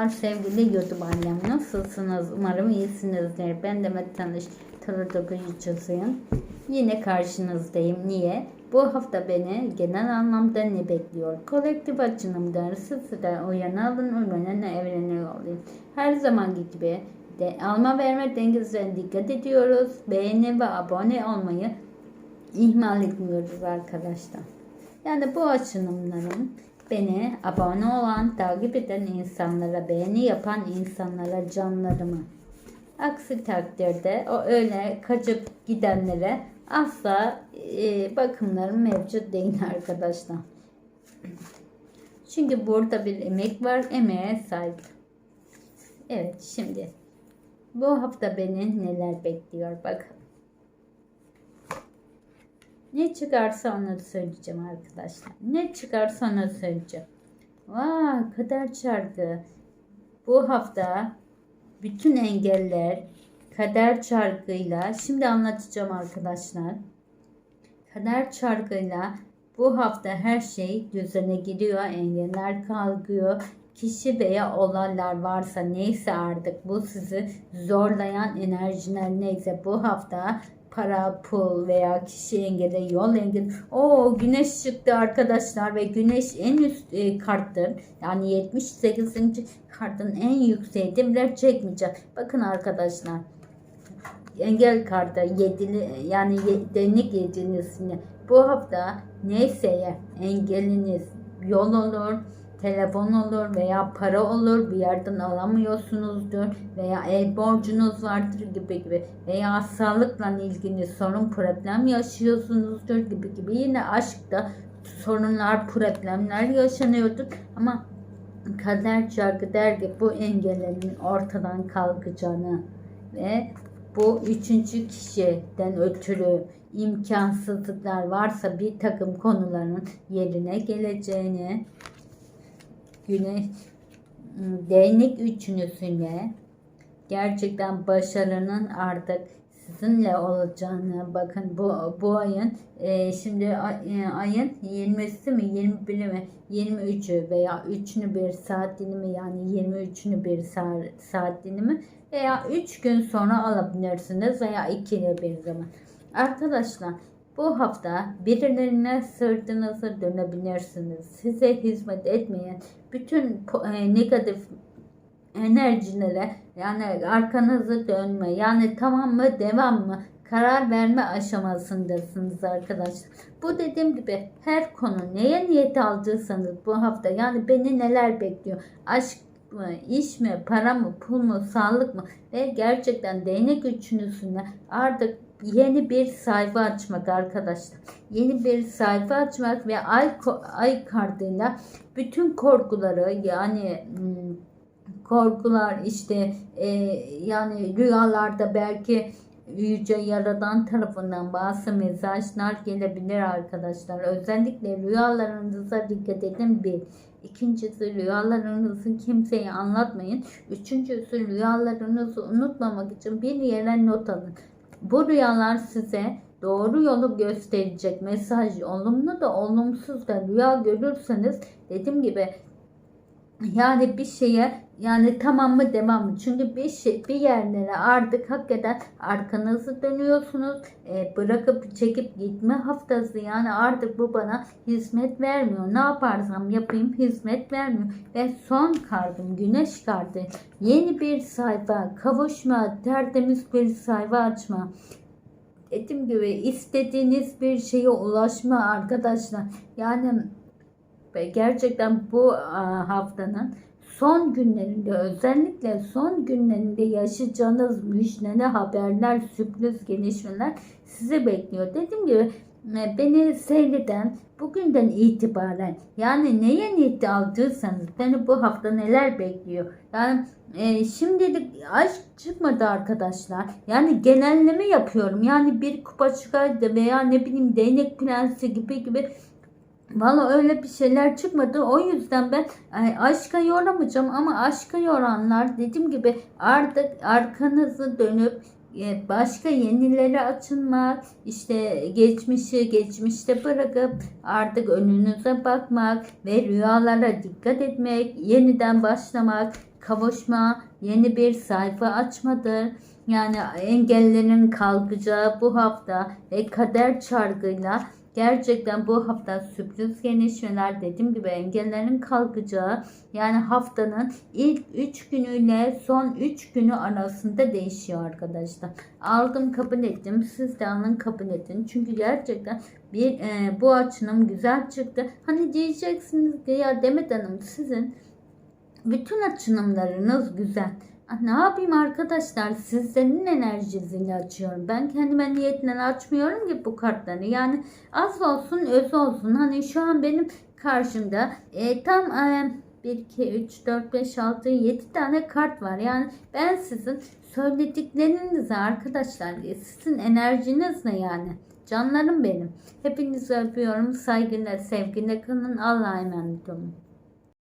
Merhabalar sevgili YouTube ailem. Nasılsınız? Umarım iyisinizdir. Ben Demet Tanış. Tarot okuyucusuyum. Yine karşınızdayım. Niye? Bu hafta beni genel anlamda ne bekliyor? Kolektif açılımda sizden uyanalım, uyanın, evrene yollayın. Her zamanki gibi de alma verme dengesine dikkat ediyoruz. Beğeni ve abone olmayı ihmal etmiyoruz arkadaşlar. Yani bu açılımların beni abone olan, takip eden insanlara, beğeni yapan insanlara canlarımı. Aksi takdirde o öyle kaçıp gidenlere asla e, bakımlarım mevcut değil arkadaşlar. Çünkü burada bir emek var, emeğe saygı. Evet şimdi bu hafta beni neler bekliyor bakalım. Ne çıkarsa onu söyleyeceğim arkadaşlar. Ne çıkarsa onu söyleyeceğim. Vaa kader çarkı. Bu hafta bütün engeller kader çarkıyla şimdi anlatacağım arkadaşlar. Kader çarkıyla bu hafta her şey düzene giriyor. Engeller kalkıyor. Kişi veya olaylar varsa neyse artık bu sizi zorlayan enerjiler neyse bu hafta para, pul veya kişi engeli, yol engeli. O güneş çıktı arkadaşlar ve güneş en üst e, karttır. Yani 78. kartın en yükseği dimler çekmeyecek. Bakın arkadaşlar. Engel kartı yedili yani denik yedinisini bu hafta neyse engeliniz yol olur, telefon olur veya para olur bir yerden alamıyorsunuzdur veya el borcunuz vardır gibi gibi veya sağlıkla ilgili sorun problem yaşıyorsunuzdur gibi gibi. Yine aşkta sorunlar problemler yaşanıyordur ama kader çarkı der ki bu engellerin ortadan kalkacağını ve bu üçüncü kişiden ötürü imkansızlıklar varsa bir takım konuların yerine geleceğini güneş değnek üçünüsüyle gerçekten başarının artık sizinle olacağını bakın bu bu ayın e, şimdi e, ayın 20'si mi 21'i mi 23'ü veya 3'ünü bir saat dilimi yani 23'ünü bir saat, saat dilimi veya 3 gün sonra alabilirsiniz veya 2'de bir zaman. Arkadaşlar bu hafta birilerine sırtınızı dönebilirsiniz. Size hizmet etmeyen bütün e, negatif enerjilere yani arkanızı dönme yani tamam mı devam mı karar verme aşamasındasınız arkadaşlar. Bu dediğim gibi her konu neye niyet aldıysanız bu hafta yani beni neler bekliyor? Aşk mı, iş mi, para mı, pul mu, sağlık mı ve gerçekten değnek üçünüzüne artık yeni bir sayfa açmak arkadaşlar. Yeni bir sayfa açmak ve ay ay kartıyla bütün korkuları yani korkular işte e, yani rüyalarda belki Yüce Yaradan tarafından bazı mesajlar gelebilir arkadaşlar. Özellikle rüyalarınıza dikkat edin bir. İkincisi rüyalarınızı kimseye anlatmayın. Üçüncüsü rüyalarınızı unutmamak için bir yere not alın. Bu rüyalar size doğru yolu gösterecek mesaj olumlu da olumsuz da rüya görürseniz dediğim gibi yani bir şeye yani tamam mı devam mı? Çünkü bir şey bir yerlere artık hakikaten arkanızı dönüyorsunuz. E, bırakıp çekip gitme haftası yani artık bu bana hizmet vermiyor. Ne yaparsam yapayım hizmet vermiyor. Ve son kartım güneş kartı. Yeni bir sayfa kavuşma tertemiz bir sayfa açma dediğim gibi istediğiniz bir şeye ulaşma arkadaşlar. Yani ve gerçekten bu haftanın son günlerinde özellikle son günlerinde yaşayacağınız müjdeli haberler, sürpriz gelişmeler sizi bekliyor. Dediğim gibi e, beni seyreden bugünden itibaren yani neye niyeti aldıysanız beni bu hafta neler bekliyor. Yani e, şimdilik aşk çıkmadı arkadaşlar. Yani genelleme yapıyorum. Yani bir kupa çıkardı veya ne bileyim değnek prensi gibi gibi Valla öyle bir şeyler çıkmadı. O yüzden ben aşka yoramayacağım ama aşka yoranlar dediğim gibi artık arkanızı dönüp e, başka yenilere açılmak, işte geçmişi geçmişte bırakıp artık önünüze bakmak ve rüyalara dikkat etmek, yeniden başlamak, kavuşma, yeni bir sayfa açmadır. Yani engellerin kalkacağı bu hafta ve kader çarkıyla gerçekten bu hafta sürpriz gelişmeler dediğim gibi engellerin kalkacağı yani haftanın ilk 3 günüyle son 3 günü arasında değişiyor arkadaşlar. Aldım kabul ettim. Siz de alın kabul edin. Çünkü gerçekten bir e, bu açılım güzel çıktı. Hani diyeceksiniz ki ya Demet Hanım sizin bütün açılımlarınız güzel. Ah, Ne yapayım arkadaşlar sizlerin enerjisiyle açıyorum. Ben kendime niyetle açmıyorum ki bu kartları. Yani az olsun öz olsun. Hani şu an benim karşımda e, tam e, 1, 2, 3, 4, 5, 6, 7 tane kart var. Yani ben sizin söylediklerinizi arkadaşlar e, sizin enerjinizle yani. Canlarım benim. Hepinizi öpüyorum. Saygıyla, sevgiyle kalın. Allah'a emanet olun.